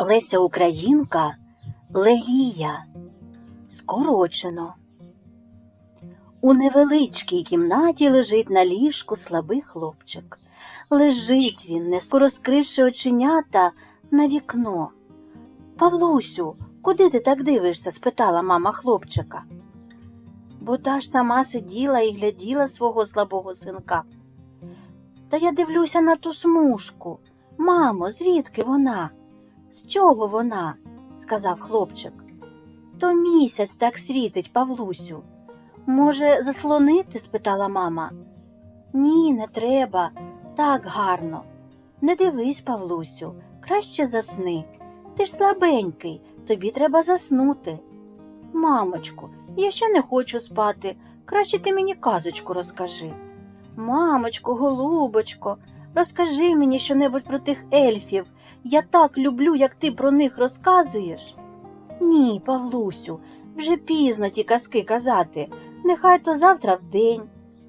Леся Українка Лелія. Скорочено. У невеличкій кімнаті лежить на ліжку слабий хлопчик. Лежить він, не розкривши оченята на вікно. Павлусю, куди ти так дивишся? спитала мама хлопчика. Бо та ж сама сиділа і гляділа свого слабого синка. Та я дивлюся на ту смужку. Мамо, звідки вона? З чого вона? сказав хлопчик. То місяць так світить, Павлусю. Може, заслонити? спитала мама. Ні, не треба, так гарно. Не дивись, Павлусю, краще засни. Ти ж слабенький, тобі треба заснути. Мамочку, я ще не хочу спати. Краще ти мені казочку розкажи. Мамочко, голубочко, розкажи мені щонебудь про тих ельфів. Я так люблю, як ти про них розказуєш. Ні, Павлусю, вже пізно ті казки казати. Нехай то завтра вдень,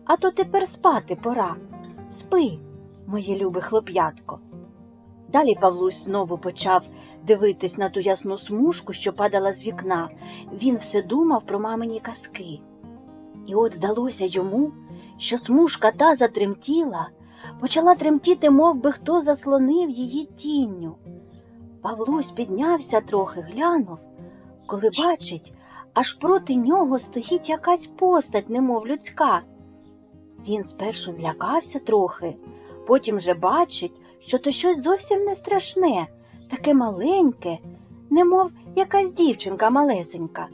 а то тепер спати пора. Спи, моє любе хлоп'ятко. Далі Павлусь знову почав дивитись на ту ясну смужку, що падала з вікна. Він все думав про мамині казки. І от здалося йому, що смужка та затремтіла, почала тремтіти, мов би хто заслонив її тінню. Павлусь піднявся трохи, глянув, коли бачить, аж проти нього стоїть якась постать, немов людська. Він спершу злякався трохи, потім же бачить, що то щось зовсім не страшне, таке маленьке, немов якась дівчинка малесенька.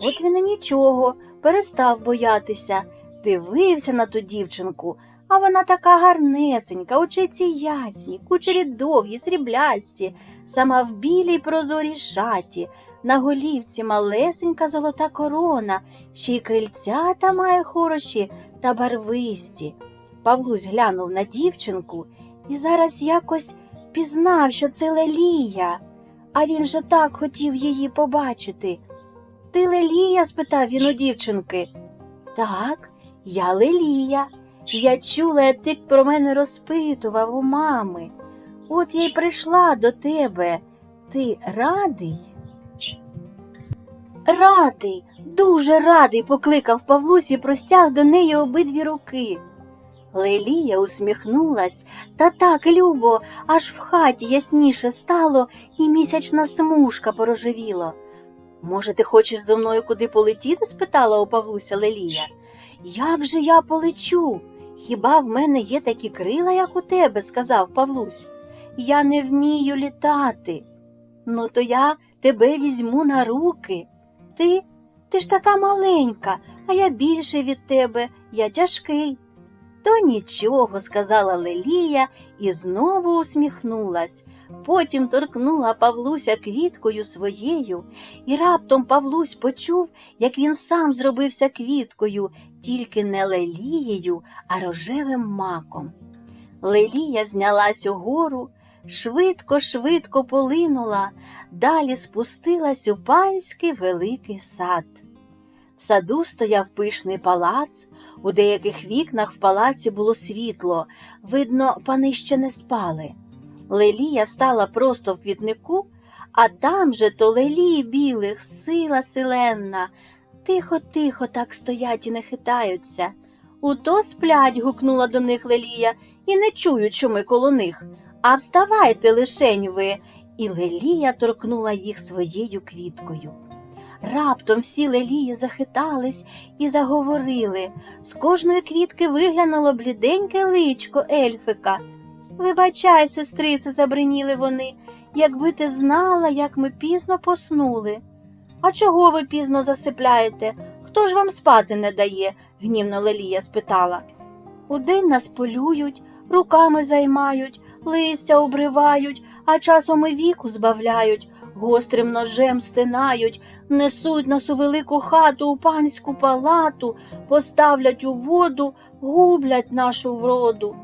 От він і нічого, перестав боятися, дивився на ту дівчинку, а вона така гарнесенька, очиці ясні, кучері довгі, сріблясті, сама в білій прозорій шаті, на голівці малесенька золота корона, ще й крильцята має хороші та барвисті. Павлусь глянув на дівчинку і зараз якось пізнав, що це Лелія, а він же так хотів її побачити. Ти Лелія? спитав він у дівчинки. Так, я Лелія. Я чула, як ти про мене розпитував у мами. От я й прийшла до тебе. Ти радий? Радий, дуже радий, покликав Павлусь і простяг до неї обидві руки. Лелія усміхнулась, та так любо, аж в хаті ясніше стало, і місячна смужка порожевіло. Може, ти хочеш зо мною куди полетіти? спитала у Павлуся Лелія. Як же я полечу? Хіба в мене є такі крила, як у тебе, сказав Павлусь. Я не вмію літати. Ну, то я тебе візьму на руки. Ти, ти ж така маленька, а я більше від тебе, я тяжкий. То нічого, сказала Лелія і знову усміхнулась. Потім торкнула Павлуся квіткою своєю, і раптом Павлусь почув, як він сам зробився квіткою, тільки не лелією, а рожевим маком. Лелія знялась угору, швидко, швидко полинула, далі спустилась у панський великий сад. В саду стояв пишний палац, у деяких вікнах в палаці було світло, видно, пани ще не спали. Лелія стала просто в квітнику, а там же то лелії білих, сила силенна. Тихо, тихо так стоять і не хитаються. Ото сплять, гукнула до них Лелія, і не чують, що ми коло них. А вставайте лишень ви. І Лелія торкнула їх своєю квіткою. Раптом всі лелії захитались і заговорили. З кожної квітки виглянуло бліденьке личко ельфика. Вибачай, сестрице, забриніли вони, якби ти знала, як ми пізно поснули. А чого ви пізно засипляєте? Хто ж вам спати не дає? гнівно Лелія спитала. Удень нас полюють, руками займають, листя обривають, а часом і віку збавляють, гострим ножем стинають, несуть нас у велику хату, у панську палату, поставлять у воду, гублять нашу вроду.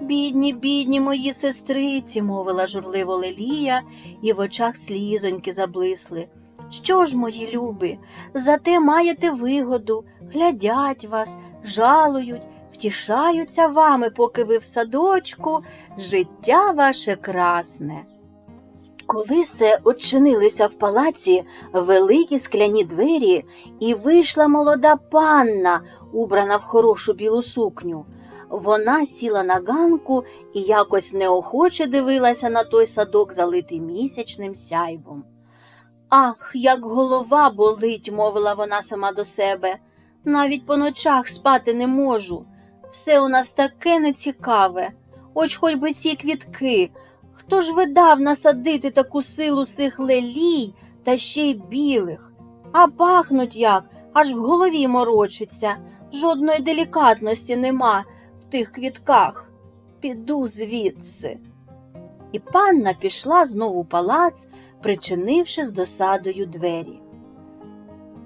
Бідні, бідні мої сестриці, мовила журливо Лелія, і в очах слізоньки заблисли. Що ж, мої любі, зате маєте вигоду, глядять вас, жалують, втішаються вами, поки ви в садочку, життя ваше красне. Коли се очинилися в палаці великі скляні двері, і вийшла молода панна, убрана в хорошу білу сукню. Вона сіла на ганку і якось неохоче дивилася на той садок, залитий місячним сяйвом. Ах, як голова болить, мовила вона сама до себе. Навіть по ночах спати не можу. Все у нас таке нецікаве. Хоч хоч би ці квітки. Хто ж видав насадити таку силу сих лелій та ще й білих? А пахнуть як, аж в голові морочиться. Жодної делікатності нема тих квітках. Піду звідси. І панна пішла знову в палац, причинивши з досадою двері.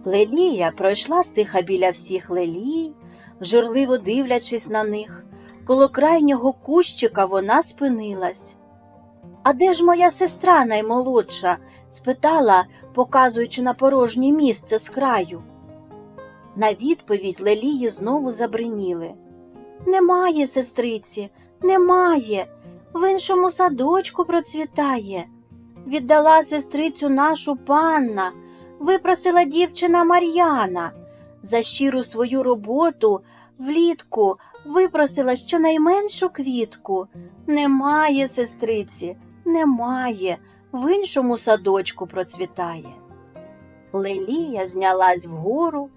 Лелія пройшла стиха біля всіх лелій, журливо дивлячись на них. Коло крайнього кущика вона спинилась. А де ж моя сестра наймолодша? спитала, показуючи на порожнє місце з краю. На відповідь Лелії знову забриніли. Немає, сестриці, немає. В іншому садочку процвітає. Віддала сестрицю нашу панна, випросила дівчина Мар'яна. За щиру свою роботу влітку випросила щонайменшу квітку. Немає, сестриці, немає, в іншому садочку процвітає. Лелія знялась вгору,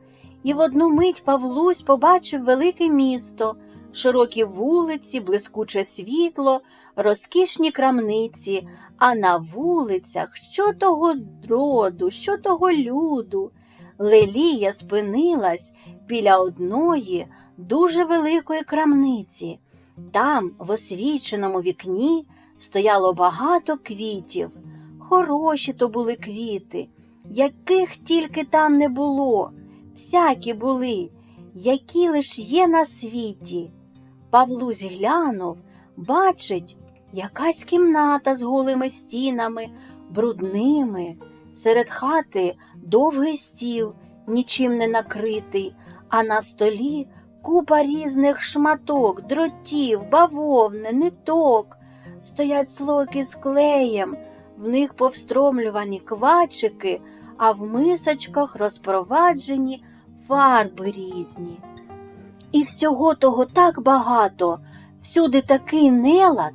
і в одну мить Павлусь побачив велике місто, широкі вулиці, блискуче світло, розкішні крамниці, а на вулицях що того роду, що того люду. Лелія спинилась біля одної дуже великої крамниці. Там, в освіченому вікні, стояло багато квітів. Хороші то були квіти, яких тільки там не було, всякі були, які лиш є на світі. Павлусь глянув, бачить, якась кімната з голими стінами, брудними, серед хати довгий стіл, нічим не накритий, а на столі купа різних шматок, дротів, бавовни, ниток. Стоять слоки з клеєм, в них повстромлювані квачики, а в мисочках розпроваджені фарби різні. І всього того так багато, всюди такий нелад.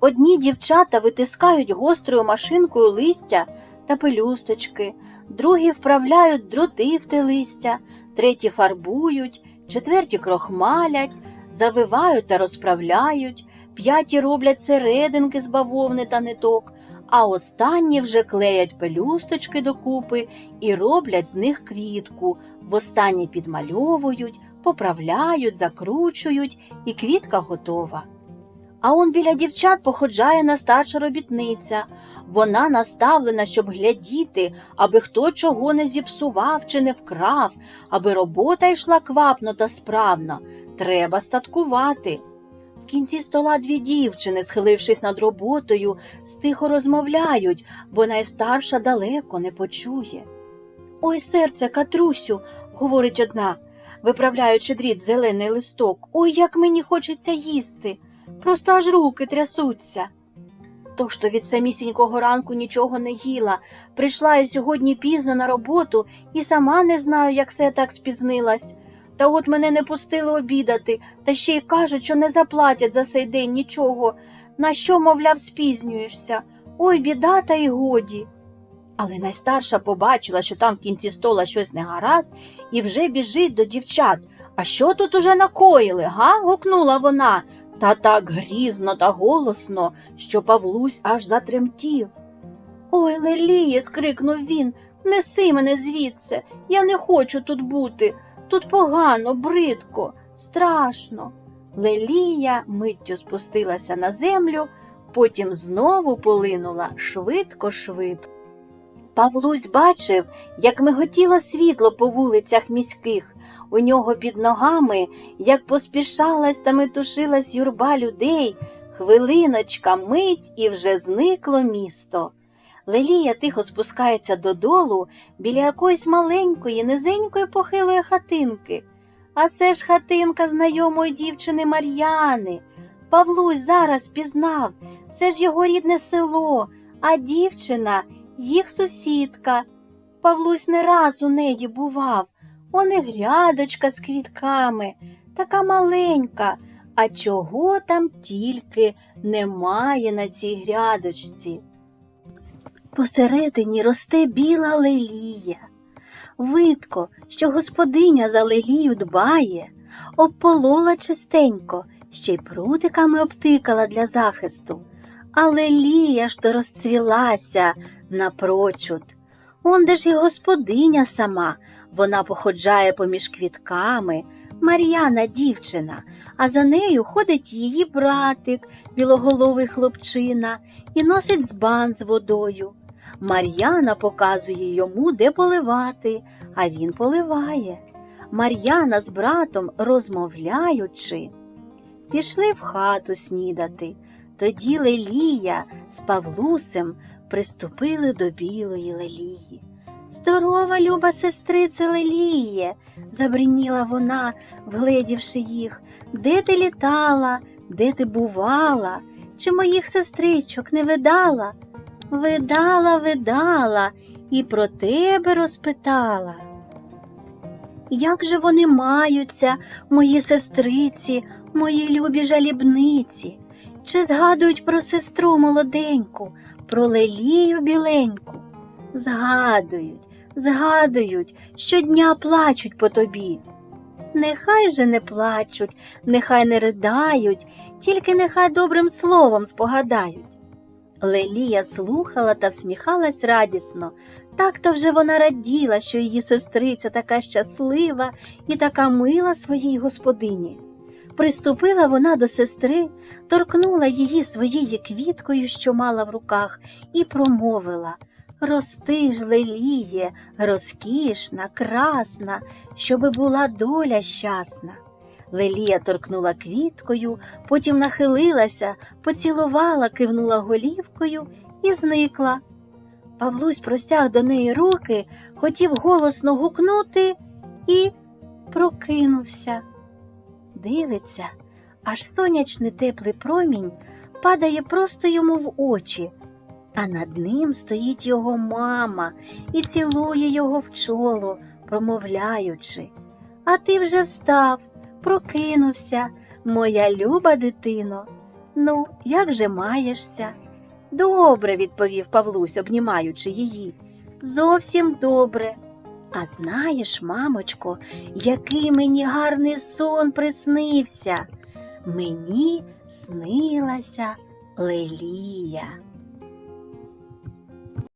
Одні дівчата витискають гострою машинкою листя та пелюсточки, другі вправляють дроти в те листя, треті фарбують, четверті крохмалять, завивають та розправляють, п'яті роблять серединки з бавовни та ниток, а останні вже клеять пелюсточки докупи і роблять з них квітку, востаннє підмальовують, поправляють, закручують, і квітка готова. А он біля дівчат походжає настарша робітниця. Вона наставлена, щоб глядіти, аби хто чого не зіпсував чи не вкрав, аби робота йшла квапно та справно. Треба статкувати. В кінці стола дві дівчини, схилившись над роботою, стихо розмовляють, бо найстарша далеко не почує. Ой, серце, Катрусю, говорить одна, виправляючи дріт зелений листок. Ой, як мені хочеться їсти. Просто аж руки трясуться. Тож то від самісінького ранку нічого не їла. Прийшла я сьогодні пізно на роботу і сама не знаю, як все так спізнилась. Та от мене не пустили обідати, та ще й кажуть, що не заплатять за цей день нічого. На що, мовляв, спізнюєшся? Ой, біда, та й годі. Але найстарша побачила, що там в кінці стола щось негаразд, і вже біжить до дівчат. А що тут уже накоїли, га? гукнула вона, та так грізно та голосно, що Павлусь аж затремтів. Ой, Леліє, скрикнув він, неси мене звідси, я не хочу тут бути. Тут погано, бридко, страшно. Лелія миттю спустилася на землю, потім знову полинула швидко-швидко. Павлусь бачив, як миготіло світло по вулицях міських. У нього під ногами, як поспішалась та метушилась юрба людей, хвилиночка, мить і вже зникло місто. Лелія тихо спускається додолу біля якоїсь маленької, низенької похилої хатинки. А це ж хатинка знайомої дівчини Мар'яни. Павлусь зараз пізнав, це ж його рідне село, а дівчина їх сусідка. Павлусь не раз у неї бував. Он і грядочка з квітками, така маленька, а чого там тільки немає на цій грядочці. Посередині росте біла лелія. Видко, що господиня за лелію дбає, обполола чистенько, ще й прутиками обтикала для захисту. А лелія ж то розцвілася напрочуд. Онде ж і господиня сама, вона походжає поміж квітками, Мар'яна дівчина, а за нею ходить її братик, білоголовий хлопчина, і носить збан з водою. Мар'яна показує йому, де поливати, а він поливає. Мар'яна з братом, розмовляючи, пішли в хату снідати. Тоді Лелія з Павлусем приступили до білої Лелії. Здорова, люба сестрице Леліє, забриніла вона, вгледівши їх. Де ти літала, де ти бувала, чи моїх сестричок не видала? Видала, видала і про тебе розпитала. Як же вони маються, мої сестриці, мої любі жалібниці? Чи згадують про сестру молоденьку, про лелію біленьку? Згадують, згадують, щодня плачуть по тобі. Нехай же не плачуть, нехай не riдають, тільки нехай добрим словом спогадають. Лелія слухала та всміхалась радісно. Так то вже вона раділа, що її сестриця така щаслива і така мила своїй господині. Приступила вона до сестри, торкнула її своєю квіткою, що мала в руках, і промовила Рости ж, леліє, розкішна, красна, щоби була доля щасна. Лелія торкнула квіткою, потім нахилилася, поцілувала, кивнула голівкою і зникла. Павлусь простяг до неї руки, хотів голосно гукнути і прокинувся. Дивиться, аж сонячний теплий промінь падає просто йому в очі, а над ним стоїть його мама і цілує його в чоло, промовляючи. А ти вже встав, прокинувся, моя люба дитино. Ну, як же маєшся? Добре, відповів Павлусь, обнімаючи її. Зовсім добре. А знаєш, мамочко, який мені гарний сон приснився. Мені снилася Лелія.